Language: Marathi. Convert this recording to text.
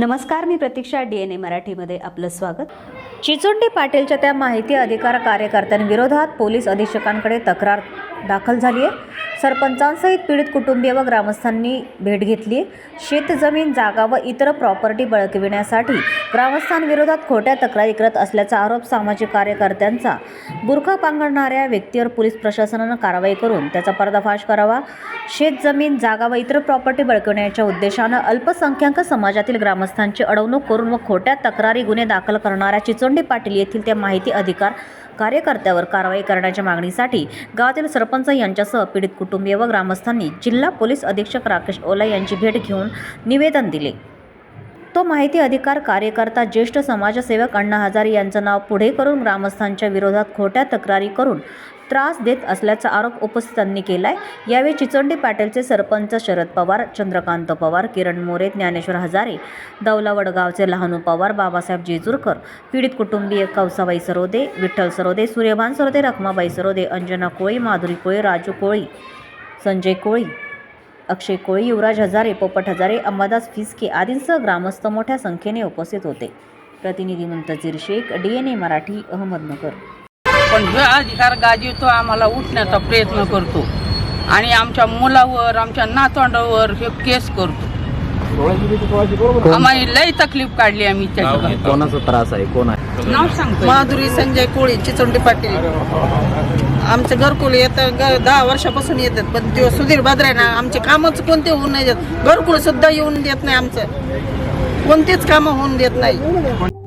नमस्कार मी प्रतीक्षा डी एन ए मराठीमध्ये आपलं स्वागत. चिचोंडी पाटीलच्या त्या माहिती अधिकार कार्यकर्त्यांविरोधात पोलीस अधीक्षकांकडे तक्रार दाखल झाली आहे. सरपंचांसहित पीडित कुटुंबीय व ग्रामस्थांनी भेट घेतली आहे. शेतजमीन जागा व इतर प्रॉपर्टी बळकविण्यासाठी ग्रामस्थांविरोधात खोट्या तक्रारी करत असल्याचा आरोप सामाजिक कार्यकर्त्यांचा. बुरखा पांघरणाऱ्या व्यक्तीवर पोलीस प्रशासनानं कारवाई करून त्याचा पर्दाफाश करावा. शेतजमीन जागा व इतर प्रॉपर्टी बळकवण्याच्या उद्देशानं अल्पसंख्याक समाजातील ग्रामस्थांची अडवणूक करून व खोट्या तक्रारी गुन्हे दाखल करणाऱ्या चिचोंडी पाटील येथील त्या माहिती अधिकार कार्यकर्त्यावर कारवाई करण्याच्या मागणीसाठी गावातील सरपंच यांच्यासह पीडित कुटुंबीय व ग्रामस्थांनी जिल्हा पोलीस अधीक्षक राकेश ओला यांची भेट घेऊन निवेदन दिले. तो माहिती अधिकार कार्यकर्ता ज्येष्ठ समाजसेवक अण्णा हजारे यांचं नाव पुढे करून ग्रामस्थांच्या विरोधात खोट्या तक्रारी करून त्रास देत असल्याचा आरोप उपस्थितांनी केलाय. यावेळी चिचोंडी पाटीलचे सरपंच शरद पवार चंद्रकांत पवार किरण मोरे ज्ञानेश्वर हजारे दौलावडगावचे लहानू पवार बाबासाहेब जेजूरकर पीडित कुटुंबीय कौसाबाई सरोदे विठ्ठल सरोदे सूर्यभान सरोदे रखमाबाई सरोदे अंजना कोळी माधुरी कोळी राजू कोळी संजय कोळी अक्षय कोळी युवराज हजारे पोपट हजारे अंबादास फिसके आदींसह ग्रामस्थ मोठ्या संख्येने उपस्थित होते. प्रतिनिधी Muntazir Shaikh D N A Marathi Ahmednagar. पण हे अधिकार गाजवतो आम्हाला उठण्याचा प्रयत्न करतो आणि आमच्या मुलावर आमच्या नातवंडावर हे केस करतो. आम्हाला लई तकलीफ काढली आम्ही त्याच्यावर कोणाचा त्रास आहे? कोण आहे? नाव सांगतो माधुरी संजय कोळी चिचोंडी पाटील. आमचं घरकुल येतं ग दहा वर्षापासून येतात पण ते सुधीर भाद्रे ना आमचे कामच कोणते होऊन नाही देत. घरकुल सुद्धा येऊन देत नाही आमचं. कोणतेच कामं होऊन देत नाही.